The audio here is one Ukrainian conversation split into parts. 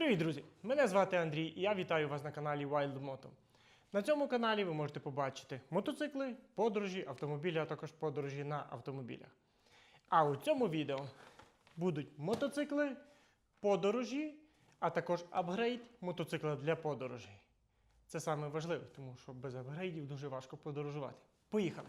Привіт, друзі! Мене звати Андрій і я вітаю вас на каналі Wild Moto. На цьому каналі ви можете побачити мотоцикли, подорожі, автомобілі, а також подорожі на автомобілях. А у цьому відео будуть мотоцикли, подорожі, а також апгрейд мотоцикла для подорожей. Це саме важливе, тому що без апгрейдів дуже важко подорожувати. Поїхали!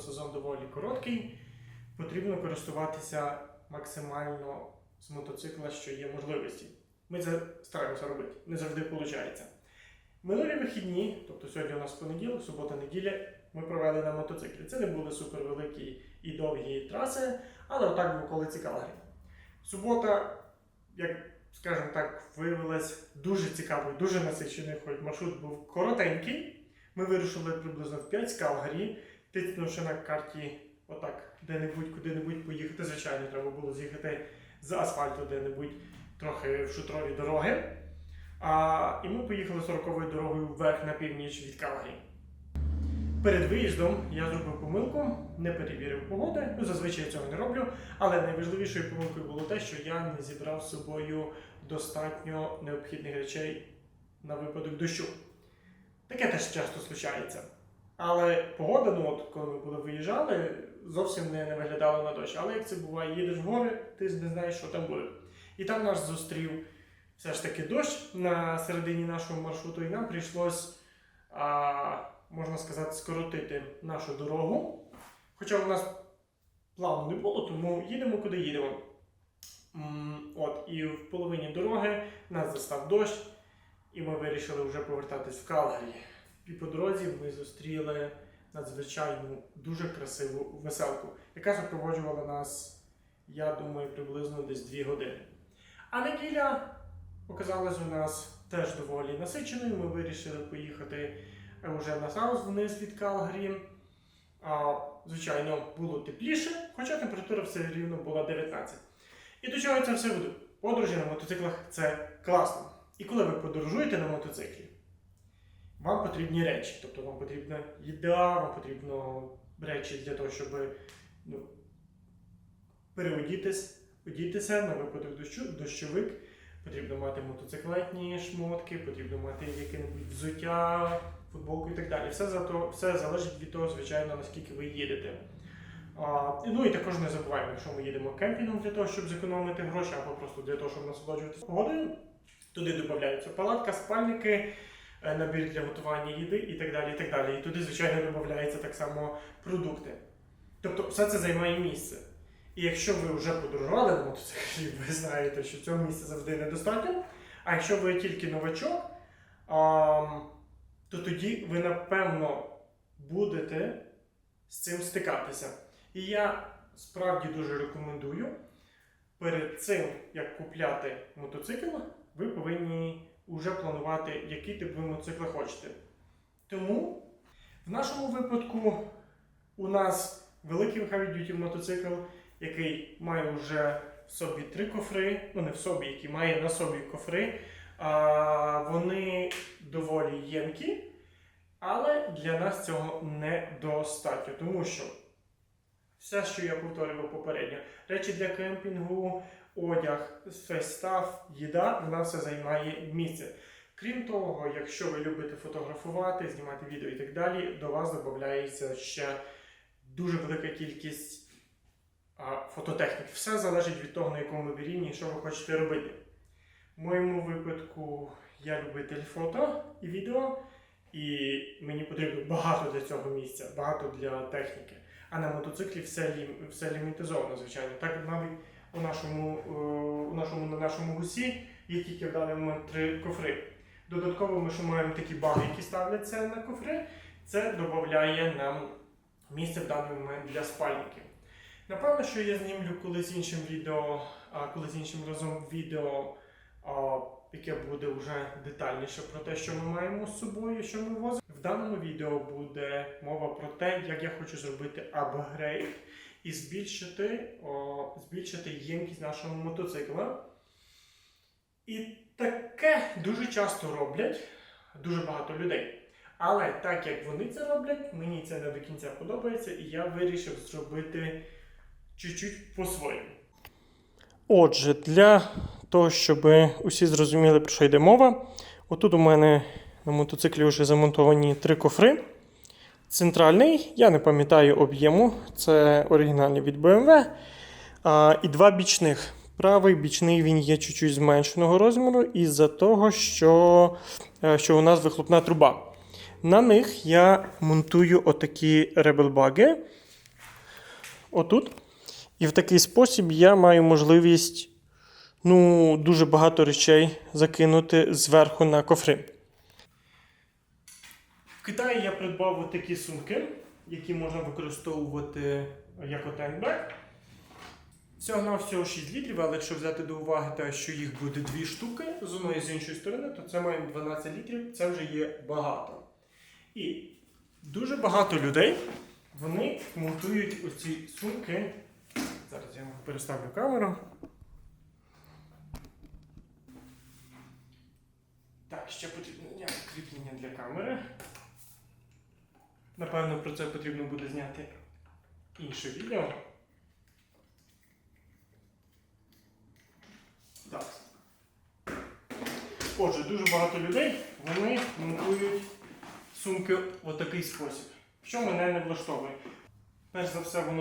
Мотосезон доволі короткий. Потрібно користуватися максимально з мотоцикла, що є можливості. Ми це стараємося робити, не завжди виходить. Минулі вихідні, тобто сьогодні у нас понеділок, субота, неділя, ми провели на мотоциклі. Це не були супервеликі і довгі траси, але отак в околиці Калагрі. Субота, як скажімо так, виявилась дуже цікавою, дуже насиченою, хоч маршрут був коротенький. Ми вирушили приблизно в 5 з Калгарі, тицнувши на карті отак де-небудь, куди-небудь поїхати. Звичайно, треба було з'їхати з асфальту де-небудь трохи в шутрові дороги. А, і ми поїхали 40-ю дорогою вверх на північ від Калгарі. Перед виїздом я зробив помилку, не перевірив погоди. Ну, зазвичай цього не роблю. Але найважливішою помилкою було те, що я не зібрав з собою достатньо необхідних речей на випадок дощу. Таке теж часто случається. Але погода, ну от коли ми були виїжджали, зовсім не, не виглядала на дощ. Але як це буває, їдеш в гори, ти не знаєш, що там буде. І там нас зустрів все ж таки дощ на середині нашого маршруту, і нам прийшлось, а, можна сказати, скоротити нашу дорогу. Хоча у нас плану не було, тому їдемо куди їдемо. От, і в половині дороги нас застав дощ, і ми вирішили вже повертатись в Калгарі. І по дорозі ми зустріли надзвичайну дуже красиву веселку, яка супроводжувала нас, я думаю, приблизно десь 2 години. А неділя оказалась у нас теж доволі насиченою. Ми вирішили поїхати е, вже на Саус вниз від Калгарі. А, звичайно, було тепліше, хоча температура все рівно була 19. І до чого це все веду? Подорожі на мотоциклах це класно. І коли ви подорожуєте на мотоциклі, вам потрібні речі. Тобто вам потрібна їда, вам потрібно речі для того, щоб ну, переодітись, одітися на випадок дощу, дощовик. Потрібно мати мотоциклетні шмотки, потрібно мати яке-небудь взуття, футболку і так далі. Все, за то, все залежить від того, звичайно, наскільки ви їдете. А, ну і також не забуваємо, якщо ми їдемо кемпінгом для того, щоб зекономити гроші, або просто для того, щоб насолоджуватися погодою, туди додаються палатка, спальники, набір для готування їди і так далі. І так далі. І туди, звичайно, додаються так само продукти. Тобто все це займає місце. І якщо ви вже подорожували на мотоциклі, ви знаєте, що цього місця завжди недостатньо. А якщо ви тільки новачок, то тоді ви напевно будете з цим стикатися. І я справді дуже рекомендую перед цим, як купляти мотоцикл, ви повинні вже планувати, який тип ви мотоцикла хочете. Тому в нашому випадку у нас великий heavy duty мотоцикл, який має вже в собі три кофри, ну не в собі, який має на собі кофри. А, вони доволі ємкі, але для нас цього недостатньо, тому що все, що я повторював попередньо, речі для кемпінгу, одяг, весь став, їда, вона все займає місце. Крім того, якщо ви любите фотографувати, знімати відео і так далі, до вас додається ще дуже велика кількість а, фототехніки. Все залежить від того, на якому ви рівні і що ви хочете робити. В моєму випадку я любитель фото і відео, і мені потрібно багато для цього місця, багато для техніки. А на мотоциклі все, лім- все лімітизовано, звичайно. Так навіть у нашому, е, у нашому, на нашому гусі є тільки в даний момент три кофри. Додатково ми ще маємо такі баги, які ставляться на кофри. Це додає нам місце в даний момент для спальників. Напевно, що я знімлю колись іншим відео, а колись іншим разом відео, яке буде вже детальніше про те, що ми маємо з собою, що ми возимо. В даному відео буде мова про те, як я хочу зробити апгрейд і збільшити, о, збільшити ємкість нашого мотоцикла. І таке дуже часто роблять дуже багато людей. Але так як вони це роблять, мені це не до кінця подобається, і я вирішив зробити чуть-чуть по-своєму. Отже, для того, щоб усі зрозуміли, про що йде мова, отут у мене на мотоциклі вже замонтовані три кофри. Центральний, я не пам'ятаю об'єму, це оригінальний від BMW. А, і два бічних. Правий бічний він є чуть-чуть зменшеного розміру, із-за того, що, е, що у нас вихлопна труба. На них я монтую отакі ребелбаги. Отут. І в такий спосіб я маю можливість ну, дуже багато речей закинути зверху на кофри. В Китаї я придбав отакі сумки, які можна використовувати як отенбек. Всього на всього 6 літрів, але якщо взяти до уваги те, що їх буде дві штуки з одної і з іншої сторони, то це має 12 літрів, це вже є багато. І дуже багато людей вони монтують оці сумки. Зараз я переставлю камеру. Так, ще потрібно кріплення для камери. Напевно, про це потрібно буде зняти інше відео. Так. Отже, дуже багато людей вони монтують сумки в такий спосіб. Що мене не влаштовує? Перш за все, воно